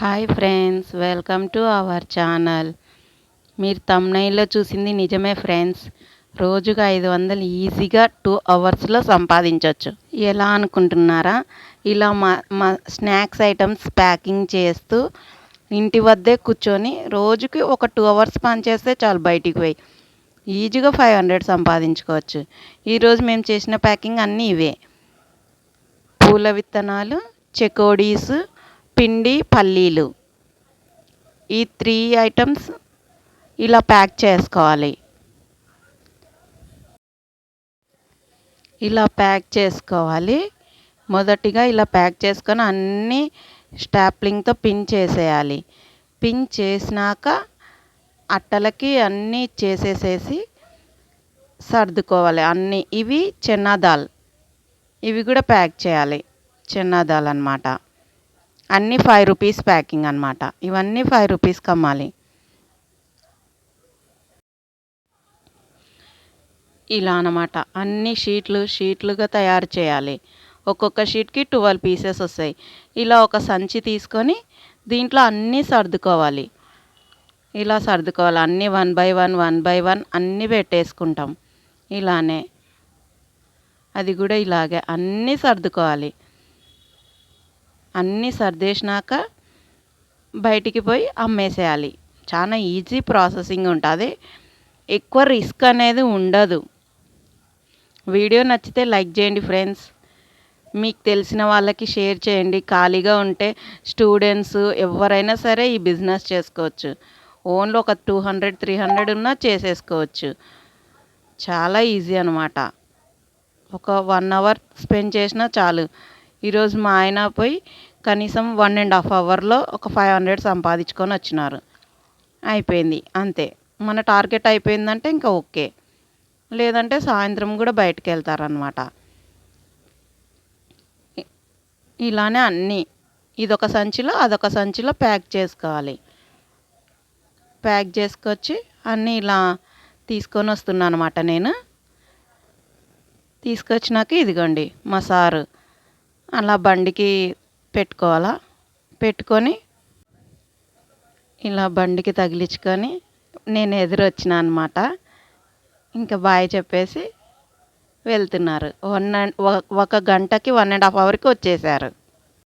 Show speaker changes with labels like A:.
A: Hi friends welcome to our channel మీరు తమ్నైల్లో చూసింది నిజమే ఫ్రెండ్స్ రోజుకు ఐదు వందలు ఈజీగా టూ అవర్స్లో సంపాదించవచ్చు ఎలా అనుకుంటున్నారా? ఇలా మా మా స్నాక్స్ ఐటమ్స్ ప్యాకింగ్ చేస్తూ ఇంటి వద్దే కూర్చొని రోజుకి ఒక టూ అవర్స్ పనిచేస్తే చాలు బయటికి పోయి. ఈజీగా ఫైవ్ హండ్రెడ్ సంపాదించుకోవచ్చు. ఈరోజు మేము చేసిన ప్యాకింగ్ అన్నీ ఇవే. పూల విత్తనాలు చెకోడీస్ పిండి పల్లీలు. ఈ త్రీ ఐటమ్స్ ఇలా ప్యాక్ చేసుకోవాలి. ఇలా ప్యాక్ చేసుకోవాలి. మొదటిగా ఇలా ప్యాక్ చేసుకొని అన్నీ స్టాప్లింగ్తో పిన్ చేసేయాలి. పిన్ చేసినాక అట్టలకి అన్నీ చేసేసేసి సర్దుకోవాలి. అన్నీ ఇవి చిన్నదాల్. ఇవి కూడా ప్యాక్ చేయాలి. చెన్నా అన్నమాట. అనమాట అన్నీ ఫైవ్ రూపీస్ ప్యాకింగ్ అనమాట ఇవన్నీ ఫైవ్ రూపీస్కి అమ్మాలి. ఇలా అనమాట అన్ని షీట్లు షీట్లుగా తయారు చేయాలి. ఒక్కొక్క షీట్కి ట్వెల్వ్ పీసెస్ వస్తాయి. ఇలా ఒక సంచి తీసుకొని దీంట్లో అన్నీ సర్దుకోవాలి. ఇలా సర్దుకోవాలి. అన్నీ one by one one by one అన్నీ పెట్టేసుకుంటాం. ఇలానే. అది కూడా ఇలాగే. అన్నీ సర్దుకోవాలి. అన్నీ సర్దేసినాక బయటికి పోయి అమ్మేసేయాలి. చాలా ఈజీ ప్రాసెసింగ్ ఉంటుంది. ఎక్కువ రిస్క్ అనేది ఉండదు. వీడియో నచ్చితే లైక్ చేయండి ఫ్రెండ్స్. మీకు తెలిసిన వాళ్ళకి షేర్ చేయండి. ఖాళీగా ఉంటే స్టూడెంట్స్ ఎవరైనా సరే ఈ బిజినెస్ చేసుకోవచ్చు. ఓన్లీ ఒక టూ హండ్రెడ్ త్రీ హండ్రెడ్ ఉన్నా చేసేసుకోవచ్చు. చాలా ఈజీ అనమాట ఒక వన్ అవర్ స్పెండ్ చేసినా చాలు. ఈరోజు మా ఆయన పోయి కనీసం వన్ అండ్ హాఫ్ అవర్లో ఒక ఫైవ్ హండ్రెడ్ సంపాదించుకొని వచ్చినారు. అయిపోయింది అంతే. మన టార్గెట్ అయిపోయిందంటే ఇంకా ఓకే. లేదంటే సాయంత్రం కూడా బయటకు వెళ్తారనమాట ఇలానే అన్నీ. ఇదొక సంచిలో అదొక సంచిలో ప్యాక్ చేసుకోవాలి. ప్యాక్ చేసుకొచ్చి అన్నీ ఇలా తీసుకొని వస్తున్నాను అనమాట నేను. తీసుకొచ్చినాక ఇదిగోండి మా సారు అలా బండికి పెట్టుకోవాలా? పెట్టుకొని ఇలా బండికి తగిలించుకొని నేను ఎదురొచ్చిన అనమాట ఇంకా బాయ్ చెప్పేసి వెళ్తున్నారు. వన్ అండ్ ఒక గంటకి వన్ అండ్ హాఫ్ అవర్కి వచ్చేసారు.